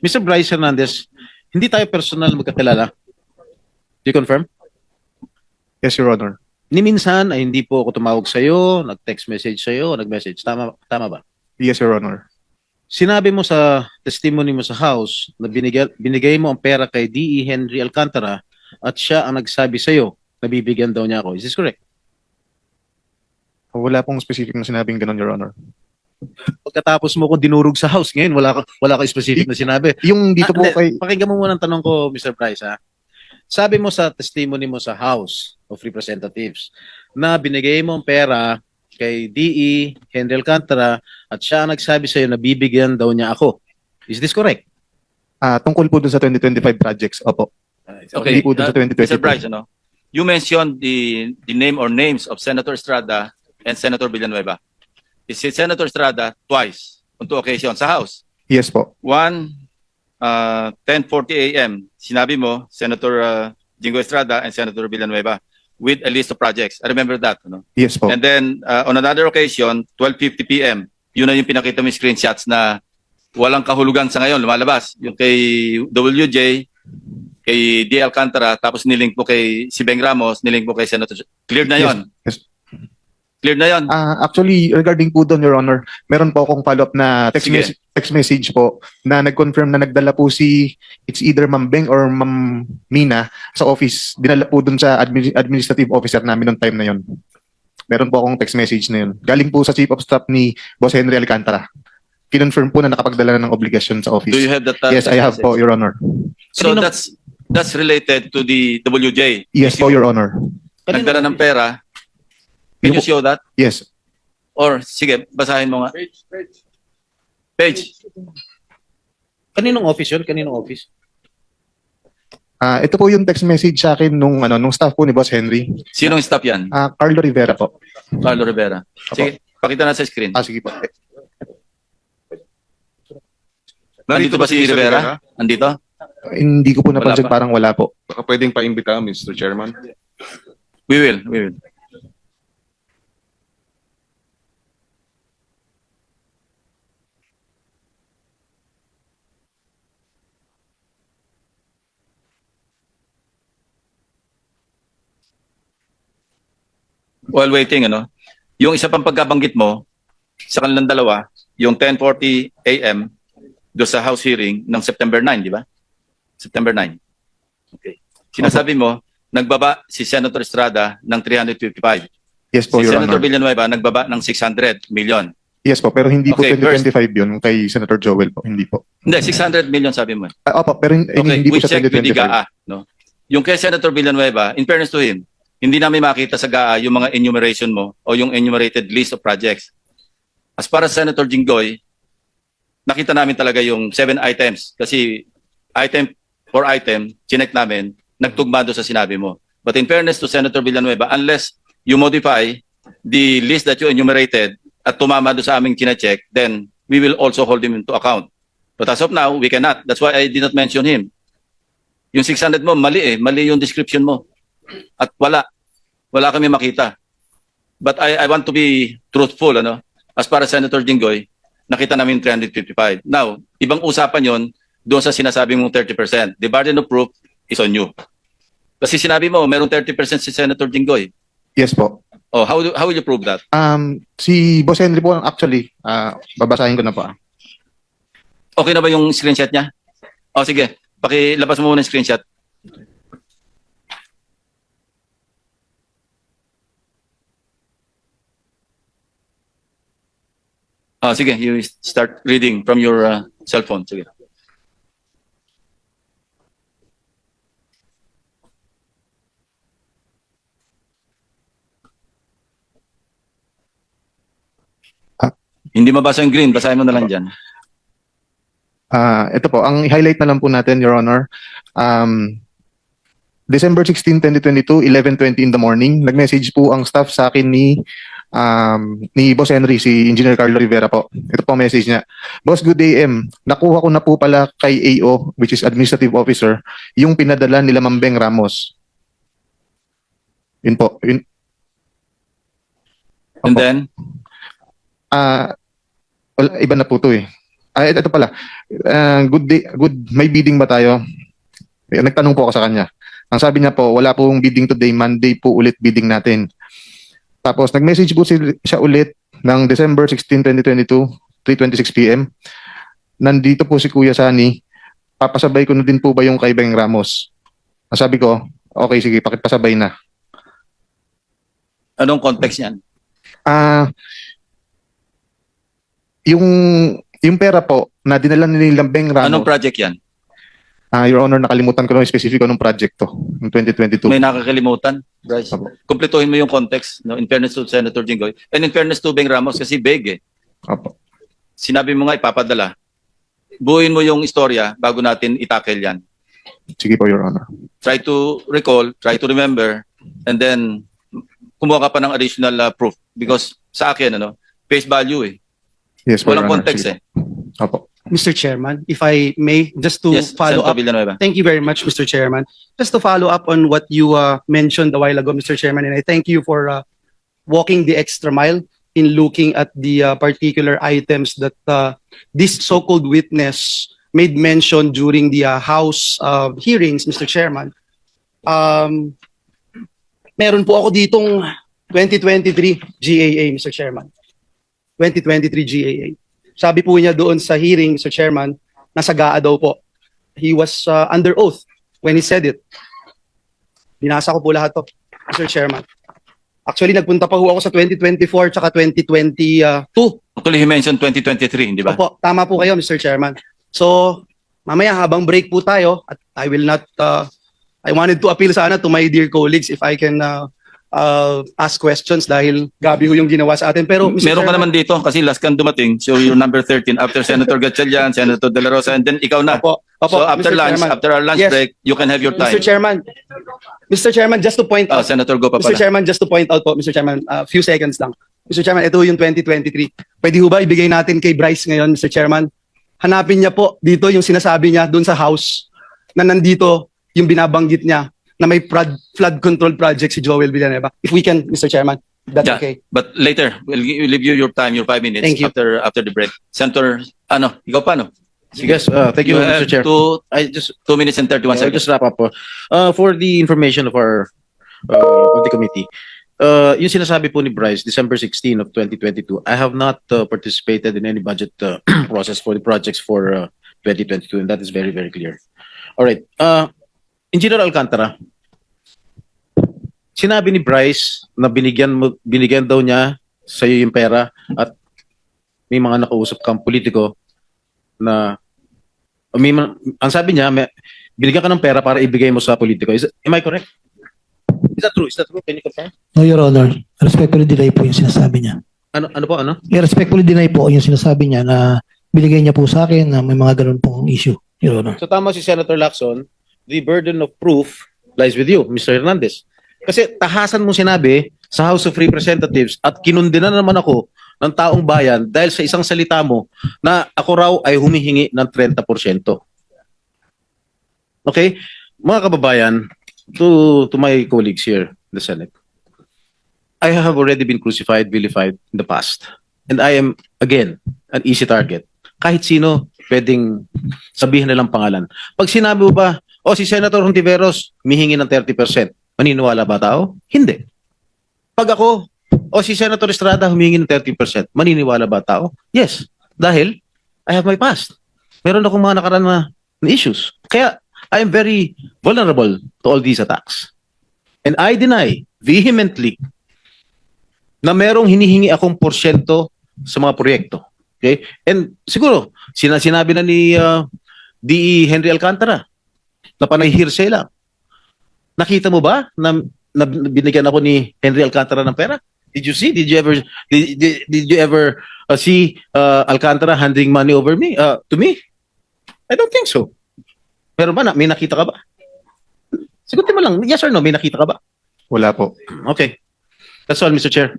Mr. Bryce Hernandez, hindi tayo personal magkakilala. Do you confirm? Yes, Your Honor. Ni minsan ay hindi po ako tumawag sa iyo, nag-text message sa iyo, nag-message. Tama tama ba? Yes, Your Honor. Sinabi mo sa testimony mo sa house na binigay, binigay mo ang pera kay D.E. Henry Alcantara at siya ang nagsabi sa iyo na bibigyan daw niya ako. Is this correct? Wala pong specific na sinabing ganun, Your Honor. Pagkatapos mo ko dinurog sa house, ngayon wala ka, wala ka specific na sinabi. Yung dito Ah, po hindi. kay... Pakinggan mo muna ang tanong ko, Mr. Price, ha? Sabi mo sa testimony mo sa House of Representatives na binigay mo ang pera kay D.E. Henry Alcantara at siya ang nagsabi sa iyo na bibigyan daw niya ako. Is this correct? ah tungkol po dun sa 2025 projects. Opo. Okay, Hindi po dun sa uh, 2022. Mr. Bryce, ano? You mentioned the the name or names of Senator Estrada and Senator Villanueva. Is it Senator Estrada twice on two occasions sa House? Yes po. One, uh, 10:40 a.m. Sinabi mo Senator uh, Jingo Estrada and Senator Villanueva with a list of projects. I remember that, ano? Yes po. And then uh, on another occasion, 12:50 p.m. Yun na yung pinakita mo yung screenshots na walang kahulugan sa ngayon lumalabas. Yung kay WJ, kay D. Alcantara, tapos nilink mo kay si Beng Ramos, nilink mo kay Senator. Clear na yon. Yes. Clear na yon. Ah, actually, regarding po doon, Your Honor, meron po akong follow-up na text, Sige. mes- text message po na nag-confirm na nagdala po si it's either Ma'am Beng or Ma'am Mina sa office. Dinala po doon sa admi- administrative officer namin noong time na yon. Meron po akong text message na yun. Galing po sa Chief of Staff ni Boss Henry Alcantara. Kinonfirm po na nakapagdala na ng obligasyon sa office. Do you have that? uh, yes, I have po, Your Honor. So Kanino- that's that's related to the WJ. Yes po, Your Honor. Nagdala ng pera. Can you show that? Yes. Or sige, basahin mo nga. Page. Kaninong office yun? Kaninong office? Ah, ito po yung text message sa akin nung ano nung staff po ni Boss Henry. Sinong stop yan? Ah, Carlo Rivera po. Carlo Rivera. Sige, pakita na sa screen. Ah, sige po. Nandito ba si Rivera? Andito? Hindi ko po napansin, Wala pa. parang wala po. Baka pwedeng paimbita, Mr. Chairman. We will, we will. While waiting, ano, yung isa pang pagkabanggit mo, sa kanilang dalawa, yung 10.40 a.m. do sa House hearing ng September 9, di ba? September 9. Okay. Sinasabi mo, nagbaba si Senator Estrada ng 355. Yes po, si Your Senator Honor. Villanueva nagbaba ng 600 million. Yes po, pero hindi po Okay, 2025 yun kay Senator Joel po, hindi po. Hindi, 600 million sabi mo. Ah, opo, pero hin- Okay, hindi po we siya check with the 2025. GAA. No? Yung kay Senator Villanueva, in fairness to him, hindi namin makita sa GAA yung mga enumeration mo o yung enumerated list of projects. As para sa Senator Jinggoy, nakita namin talaga yung seven items kasi item for item, chinek namin, nagtugma doon sa sinabi mo. But in fairness to Senator Villanueva, unless you modify the list that you enumerated at tumama doon sa aming chinecheck, then we will also hold him into account. But as of now, we cannot. That's why I did not mention him. Yung 600 mo, mali eh. Mali yung description mo. At wala. Wala kami makita. But I, I want to be truthful, ano? As para Senator Jinggoy, nakita namin 355. Now, ibang usapan yon doon sa sinasabi mong 30%. The burden of proof is on you. Kasi sinabi mo, merong 30% si Senator Jinggoy. Yes po. Oh, how, do, how will you prove that? Um, si Boss Henry po, actually, ah, babasahin ko na po. ah. Okay na ba yung screenshot niya? Oh, sige. Pakilabas mo muna yung screenshot. Ah, sige, you start reading from your uh, cell phone. Sige. Ah. Hindi mabasa yung green, basahin mo na lang dyan. Ah, ito po, ang highlight na lang po natin, Your Honor. Um, December 16, 2022, 11:20 in the morning, nag-message po ang staff sa akin ni um, ni Boss Henry, si Engineer Carlo Rivera po. Ito po ang message niya. Boss, good day, M. Nakuha ko na po pala kay AO, which is Administrative Officer, yung pinadala nila Mambeng Ramos. Yun po. Yun, And Opo. then, Ah, wala, iba na po to eh. Ay, ito pala. Ah, good day, good, may bidding ba tayo? Nagtanong po ako sa kanya. Ang sabi niya po, wala pong bidding today, Monday po ulit bidding natin. Tapos nag-message po si- siya ulit ng December 16, 2022, 3.26 p.m. Nandito po si Kuya Sani. Papasabay ko na din po ba yung kay Beng Ramos? Sabi ko, okay, sige, pakipasabay na. Anong context yan? Ah, yung yung pera po na dinala ni Lambeng Ramos, Anong project yan? Ah, Your Honor, nakalimutan ko na yung specific anong project to, yung 2022. May nakakalimutan, Bryce. Opo. Kumpletuhin mo yung context, no? in fairness to Senator Jinggoy. And in fairness to Beng Ramos, kasi big eh. Opo. Sinabi mo nga ipapadala. Buuin mo yung istorya bago natin itakel yan. Sige po, Your Honor. Try to recall, try to remember, and then kumuha ka pa ng additional uh, proof. Because sa akin, ano, face value eh. Yes po, Walang Your Honor. context Sige. eh. Opo. Mr. Chairman, if I may, just to Yes, follow Senator up. Villanueva. Thank you very much, Mr. Chairman. Just to follow up on what you uh, mentioned a while ago, Mr. Chairman, and I thank you for uh, walking the extra mile in looking at the uh, particular items that uh, this so-called witness made mention during the uh, House uh, hearings, Mr. Chairman. Um, meron po ako ditong 2023 GAA, Mr. Chairman. 2023 GAA. Sabi po niya doon sa hearing, Mr. Chairman, nasa GAA daw po. He was uh, under oath when he said it. Binasa ko po lahat to, Mr. Chairman. Actually, nagpunta pa ho ako sa 2024 tsaka 2022. Actually, he mentioned 2023, di ba? Opo, tama po kayo, Mr. Chairman. So, mamaya habang break po tayo, at I will not, uh, I wanted to appeal sana to my dear colleagues if I can uh, uh, ask questions dahil gabi ho yung ginawa sa atin. Pero, Mr. Meron ka Chairman, naman dito kasi last kang dumating. So you're number 13 after Senator Gatchalian, Senator De La Rosa, and then ikaw na. Opo, opo, so after Mr. lunch, Chairman. after our lunch Yes. break, you can have your time. Mr. Chairman, Mr. Chairman, just to point Oh, out, Senator, go pa Mr. pala. Chairman, just to point out po, Mr. Chairman, a few seconds lang. Mr. Chairman, ito yung 2023. Pwede ho ba ibigay natin kay Bryce ngayon, Mr. Chairman? Hanapin niya po dito yung sinasabi niya doon sa house na nandito yung binabanggit niya na may flood, flood control project si Joel Villanueva. If we can, Mr. Chairman, that's Yeah. okay. But later, we'll, we'll give you your time, your five minutes Thank you. after after the break. Senator, ano, ikaw pa, no? Yes, uh, thank you, have Mr. Chair. Two, I just two minutes and 31 I'll seconds. just wrap up po. Uh, for the information of our uh, of the committee. Uh, yung sinasabi po ni Bryce, December 16 of 2022, I have not uh, participated in any budget uh, process for the projects for uh, 2022 and that is very, very clear. All right. Uh, Engineer Alcantara, sinabi ni Bryce na binigyan mo binigyan daw niya sa iyo yung pera at may mga nakausap kang politiko na may, ang sabi niya may, binigyan ka ng pera para ibigay mo sa politiko. Is, am I correct? Is that true? Is that true? Can you confirm? No, Your Honor. Respectfully deny po yung sinasabi niya. Ano, ano po, ano? I respectfully deny po yung sinasabi niya na binigay niya po sa akin na may mga ganun pong issue, Your Honor. So tama si Senator Lacson, the burden of proof lies with you, Mr. Hernandez. Kasi tahasan mo sinabi sa House of Representatives at kinundina naman ako ng taong bayan dahil sa isang salita mo na ako raw ay humihingi ng 30%. Okay? Mga kababayan, to, to my colleagues here in the Senate, I have already been crucified, vilified in the past. And I am, again, an easy target. Kahit sino, pwedeng sabihin nilang pangalan. Pag sinabi mo ba, o si Senator Hontiveros, mihingi ng 30%, maniniwala ba tao? Hindi. Pag ako, o si Senator Estrada humingi ng 30%, maniniwala ba tao? Yes. Dahil, I have my past. Meron akong mga nakaraan na, na issues. Kaya, I am very vulnerable to all these attacks. And I deny vehemently na merong hinihingi akong porsyento sa mga proyekto. Okay? And siguro, sina sinabi na ni uh, DE Henry Alcantara na panay hearsay lang. Nakita mo ba na, na binigyan ako ni Henry Alcantara ng pera? Did you see? Did you ever did, did, did you ever uh, see uh, Alcantara handing money over me uh, to me? I don't think so. Pero ba na may nakita ka ba? Sagutin mo lang, yes or no, may nakita ka ba? Wala po. Okay. That's all, Mr. Chair.